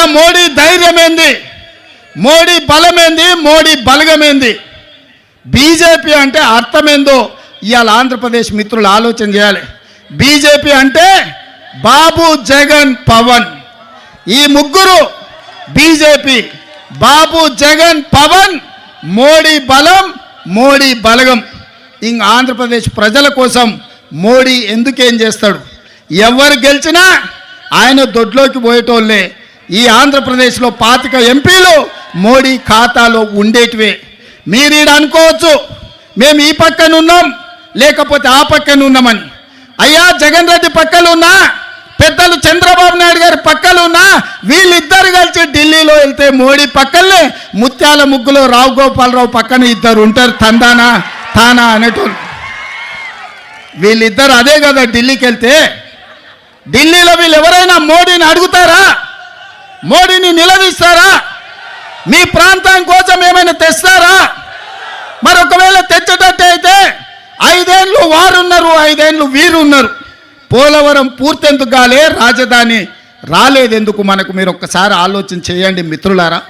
ఇవాళ మోడీ ధైర్యం ఏంది మోడీ బలమేంది? మోడీ బలగమేంది? బీజేపీ అంటే అర్థమేందో? ఇవాళ ఆంధ్రప్రదేశ్ మిత్రులు ఆలోచన చేయాలి. బీజేపీ అంటే బాబు జగన్ పవన్. ఈ ముగ్గురు బీజేపీ బాబు జగన్ పవన్ మోడీ బలం మోడీ బలగం. ఇంక ఆంధ్రప్రదేశ్ ప్రజల కోసం మోడీ ఎందుకేం చేస్తాడు? ఎవరు గెలిచినా ఆయన దొడ్లోకి పోయేటోళ్ళే. ఈ ఆంధ్రప్రదేశ్లో పాతిక ఎంపీలు మోడీ ఖాతాలో ఉండేటివే. మీరు ఈడ అనుకోవచ్చు మేము ఈ పక్కన ఉన్నాం లేకపోతే ఆ పక్కన ఉన్నామని. అయ్యా జగన్ రెడ్డి పక్కలున్నా పెద్దలు చంద్రబాబు నాయుడు గారి పక్కలున్నా వీళ్ళిద్దరు కలిసి ఢిల్లీలో వెళ్తే మోడీ పక్కనే ముత్యాల ముగ్గులో రావు గోపాలరావు పక్కన ఇద్దరు ఉంటారు తందానా తానా అనేటోళ్ళు. వీళ్ళిద్దరు అదే కదా ఢిల్లీకి వెళ్తే ఢిల్లీలో వీళ్ళు ఎవరైనా మోడీ మోడీని నిలదీస్తారా? మీ ప్రాంతం కోసం ఏమైనా తెస్తారా? మరి ఒకవేళ తెచ్చేటట్టయితే ఐదేళ్ళు వారున్నారు ఐదేళ్ళు వీరున్నారు. పోలవరం పూర్తెందుకు కాలే రాజధాని రాలేదెందుకు మనకు? మీరు ఒక్కసారి ఆలోచన చేయండి మిత్రులారా.